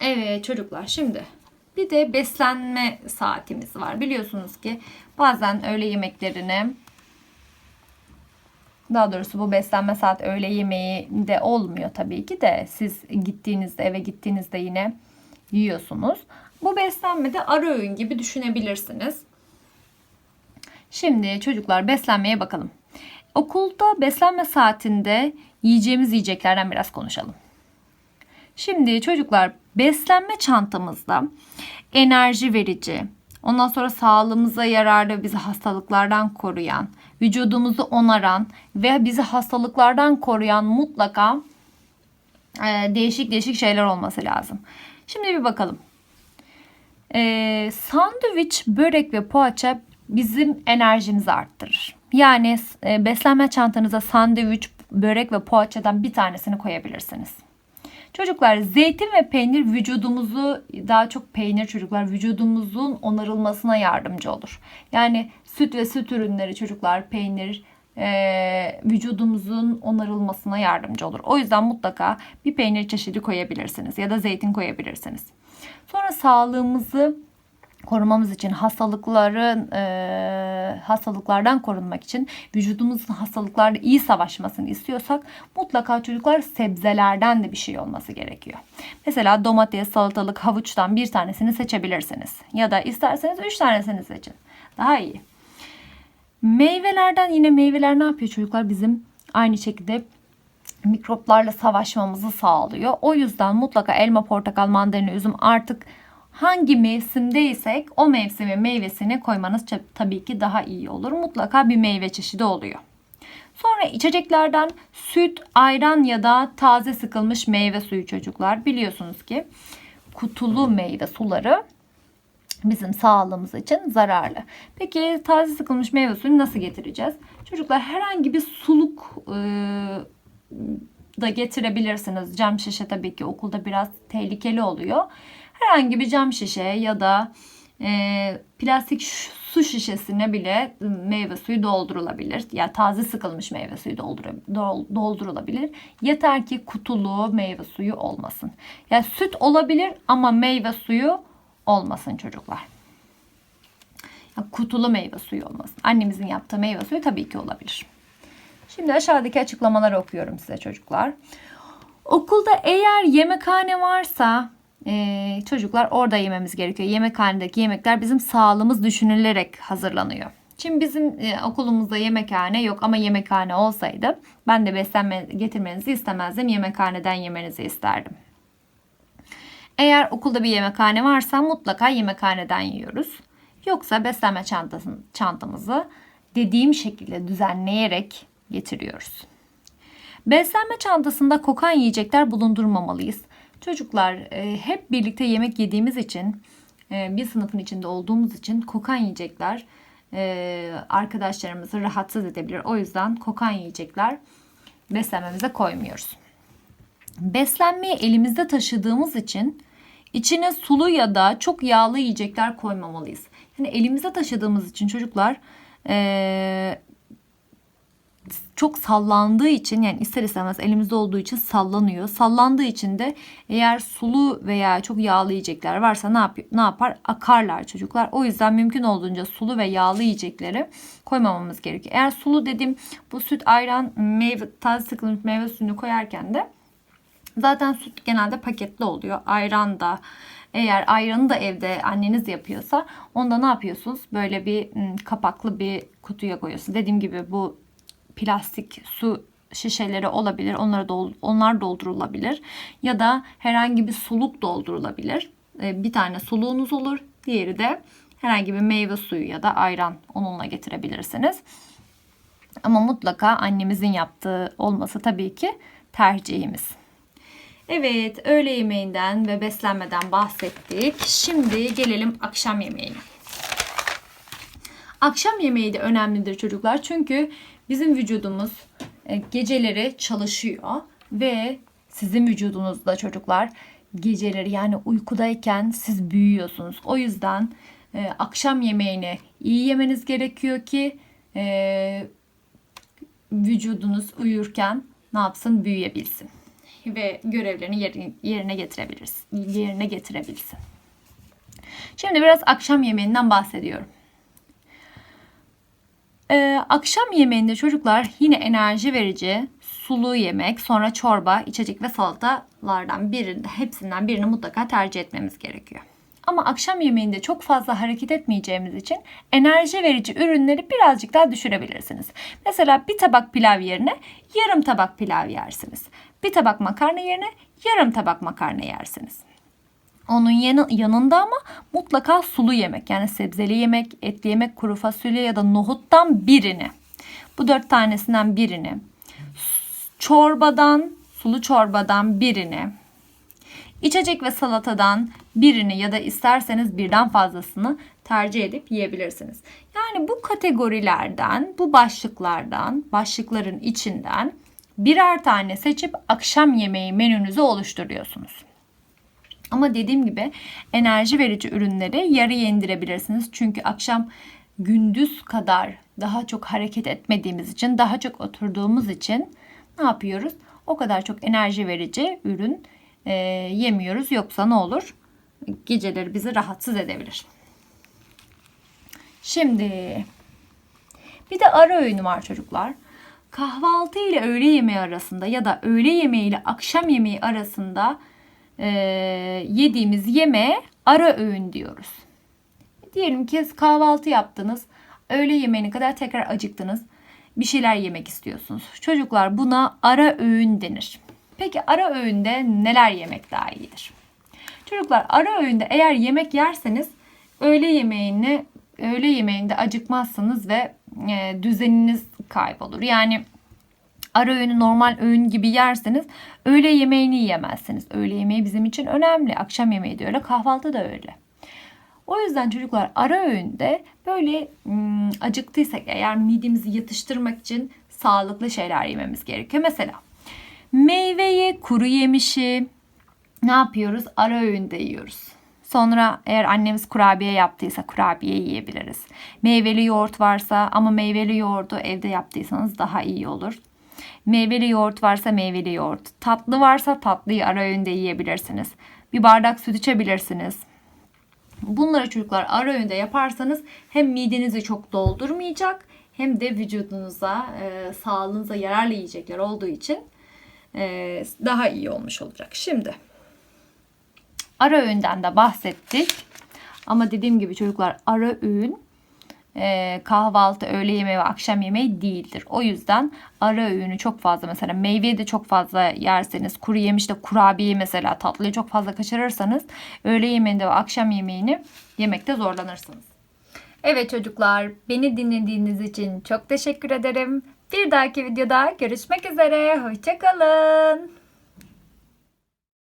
Evet çocuklar şimdi bir de beslenme saatimiz var. Biliyorsunuz ki bazen öğle yemeklerini daha doğrusu bu beslenme saat öğle yemeği de olmuyor tabii ki de siz gittiğinizde eve gittiğinizde yine yiyorsunuz. Bu beslenmede ara öğün gibi düşünebilirsiniz. Şimdi çocuklar beslenmeye bakalım. Okulda beslenme saatinde yiyeceğimiz yiyeceklerden biraz konuşalım. Şimdi çocuklar beslenme çantamızda enerji verici, ondan sonra sağlığımıza yararlı bizi hastalıklardan koruyan, vücudumuzu onaran ve bizi hastalıklardan koruyan mutlaka e, değişik değişik şeyler olması lazım. Şimdi bir bakalım. E, sandviç, börek ve poğaça bizim enerjimizi arttırır. Yani e, beslenme çantanıza sandviç, börek ve poğaçadan bir tanesini koyabilirsiniz. Çocuklar zeytin ve peynir vücudumuzu daha çok peynir çocuklar vücudumuzun onarılmasına yardımcı olur. Yani süt ve süt ürünleri çocuklar peynir e, vücudumuzun onarılmasına yardımcı olur. O yüzden mutlaka bir peynir çeşidi koyabilirsiniz ya da zeytin koyabilirsiniz. Sonra sağlığımızı korumamız için hastalıkların e, hastalıklardan korunmak için vücudumuzun hastalıklarla iyi savaşmasını istiyorsak mutlaka çocuklar sebzelerden de bir şey olması gerekiyor. Mesela domates, salatalık, havuçtan bir tanesini seçebilirsiniz. Ya da isterseniz üç tanesini seçin. Daha iyi. Meyvelerden yine meyveler ne yapıyor çocuklar? Bizim aynı şekilde mikroplarla savaşmamızı sağlıyor. O yüzden mutlaka elma, portakal, mandalina, üzüm artık hangi mevsimdeysek o mevsimin meyvesini koymanız tabii ki daha iyi olur. Mutlaka bir meyve çeşidi oluyor. Sonra içeceklerden süt, ayran ya da taze sıkılmış meyve suyu çocuklar. Biliyorsunuz ki kutulu meyve suları bizim sağlığımız için zararlı. Peki taze sıkılmış meyve suyunu nasıl getireceğiz? Çocuklar herhangi bir suluk e, da getirebilirsiniz. Cam şişe tabii ki okulda biraz tehlikeli oluyor. Herhangi bir cam şişe ya da e, plastik su şişesine bile meyve suyu doldurulabilir. Ya yani taze sıkılmış meyve suyu doldurulabilir. Yeter ki kutulu meyve suyu olmasın. Ya yani süt olabilir ama meyve suyu olmasın çocuklar. Ya kutulu meyve suyu olmasın. Annemizin yaptığı meyve suyu tabii ki olabilir. Şimdi aşağıdaki açıklamaları okuyorum size çocuklar. Okulda eğer yemekhane varsa e, çocuklar orada yememiz gerekiyor. Yemekhanedeki yemekler bizim sağlığımız düşünülerek hazırlanıyor. Şimdi bizim e, okulumuzda yemekhane yok ama yemekhane olsaydı ben de beslenme getirmenizi istemezdim. Yemekhaneden yemenizi isterdim. Eğer okulda bir yemekhane varsa mutlaka yemekhaneden yiyoruz. Yoksa beslenme çantasını, çantamızı dediğim şekilde düzenleyerek getiriyoruz. Beslenme çantasında kokan yiyecekler bulundurmamalıyız. Çocuklar e, hep birlikte yemek yediğimiz için e, bir sınıfın içinde olduğumuz için kokan yiyecekler e, arkadaşlarımızı rahatsız edebilir. O yüzden kokan yiyecekler beslenmemize koymuyoruz. Beslenmeyi elimizde taşıdığımız için içine sulu ya da çok yağlı yiyecekler koymamalıyız. Yani elimizde taşıdığımız için çocuklar e, çok sallandığı için yani ister istemez elimizde olduğu için sallanıyor. Sallandığı için de eğer sulu veya çok yağlı yiyecekler varsa ne, yap ne yapar? Akarlar çocuklar. O yüzden mümkün olduğunca sulu ve yağlı yiyecekleri koymamamız gerekiyor. Eğer sulu dedim bu süt, ayran, meyve, taze sıkılmış meyve suyunu koyarken de zaten süt genelde paketli oluyor. Ayran da eğer ayranı da evde anneniz yapıyorsa onda ne yapıyorsunuz? Böyle bir kapaklı bir kutuya koyuyorsunuz. Dediğim gibi bu plastik su şişeleri olabilir. Onlara dol, onlar doldurulabilir. Ya da herhangi bir suluk doldurulabilir. Ee, bir tane suluğunuz olur. Diğeri de herhangi bir meyve suyu ya da ayran onunla getirebilirsiniz. Ama mutlaka annemizin yaptığı olması tabii ki tercihimiz. Evet, öğle yemeğinden ve beslenmeden bahsettik. Şimdi gelelim akşam yemeğine. Akşam yemeği de önemlidir çocuklar. Çünkü bizim vücudumuz e, geceleri çalışıyor ve sizin vücudunuzda çocuklar geceleri yani uykudayken siz büyüyorsunuz. O yüzden e, akşam yemeğini iyi yemeniz gerekiyor ki e, vücudunuz uyurken ne yapsın büyüyebilsin. ve görevlerini yeri- yerine getirebiliriz. Yerine getirebilsin. Şimdi biraz akşam yemeğinden bahsediyorum. Ee, akşam yemeğinde çocuklar yine enerji verici sulu yemek, sonra çorba, içecek ve salatalardan birinde hepsinden birini mutlaka tercih etmemiz gerekiyor. Ama akşam yemeğinde çok fazla hareket etmeyeceğimiz için enerji verici ürünleri birazcık daha düşürebilirsiniz. Mesela bir tabak pilav yerine yarım tabak pilav yersiniz. Bir tabak makarna yerine yarım tabak makarna yersiniz. Onun yanı- yanında ama mutlaka sulu yemek yani sebzeli yemek, etli yemek, kuru fasulye ya da nohuttan birini. Bu dört tanesinden birini. Çorbadan, sulu çorbadan birini. İçecek ve salatadan birini ya da isterseniz birden fazlasını tercih edip yiyebilirsiniz. Yani bu kategorilerden, bu başlıklardan, başlıkların içinden birer tane seçip akşam yemeği menünüzü oluşturuyorsunuz. Ama dediğim gibi enerji verici ürünleri yarıya indirebilirsiniz. Çünkü akşam gündüz kadar daha çok hareket etmediğimiz için, daha çok oturduğumuz için ne yapıyoruz? O kadar çok enerji verici ürün e, yemiyoruz. Yoksa ne olur? Geceleri bizi rahatsız edebilir. Şimdi bir de ara öğünü var çocuklar. Kahvaltı ile öğle yemeği arasında ya da öğle yemeği ile akşam yemeği arasında e, yediğimiz yemeğe ara öğün diyoruz. Diyelim ki kahvaltı yaptınız. Öğle yemeğine kadar tekrar acıktınız. Bir şeyler yemek istiyorsunuz. Çocuklar buna ara öğün denir. Peki ara öğünde neler yemek daha iyidir? Çocuklar ara öğünde eğer yemek yerseniz öğle yemeğini öğle yemeğinde acıkmazsınız ve e, düzeniniz kaybolur. Yani ara öğünü normal öğün gibi yerseniz öğle yemeğini yiyemezsiniz. Öğle yemeği bizim için önemli. Akşam yemeği de öyle, kahvaltı da öyle. O yüzden çocuklar ara öğünde böyle hmm, acıktıysak eğer midemizi yatıştırmak için sağlıklı şeyler yememiz gerekiyor. Mesela meyveyi, kuru yemişi ne yapıyoruz? Ara öğünde yiyoruz. Sonra eğer annemiz kurabiye yaptıysa kurabiye yiyebiliriz. Meyveli yoğurt varsa ama meyveli yoğurdu evde yaptıysanız daha iyi olur. Meyveli yoğurt varsa meyveli yoğurt. Tatlı varsa tatlıyı ara öğünde yiyebilirsiniz. Bir bardak süt içebilirsiniz. Bunları çocuklar ara öğünde yaparsanız hem midenizi çok doldurmayacak hem de vücudunuza, e, sağlığınıza yararlı yiyecekler olduğu için e, daha iyi olmuş olacak. Şimdi ara öğünden de bahsettik. Ama dediğim gibi çocuklar ara öğün e, kahvaltı, öğle yemeği ve akşam yemeği değildir. O yüzden ara öğünü çok fazla mesela meyveyi de çok fazla yerseniz, kuru yemiş de kurabiyeyi mesela tatlıyı çok fazla kaçırırsanız öğle yemeğinde ve akşam yemeğini yemekte zorlanırsınız. Evet çocuklar, beni dinlediğiniz için çok teşekkür ederim. Bir dahaki videoda görüşmek üzere. Hoşçakalın.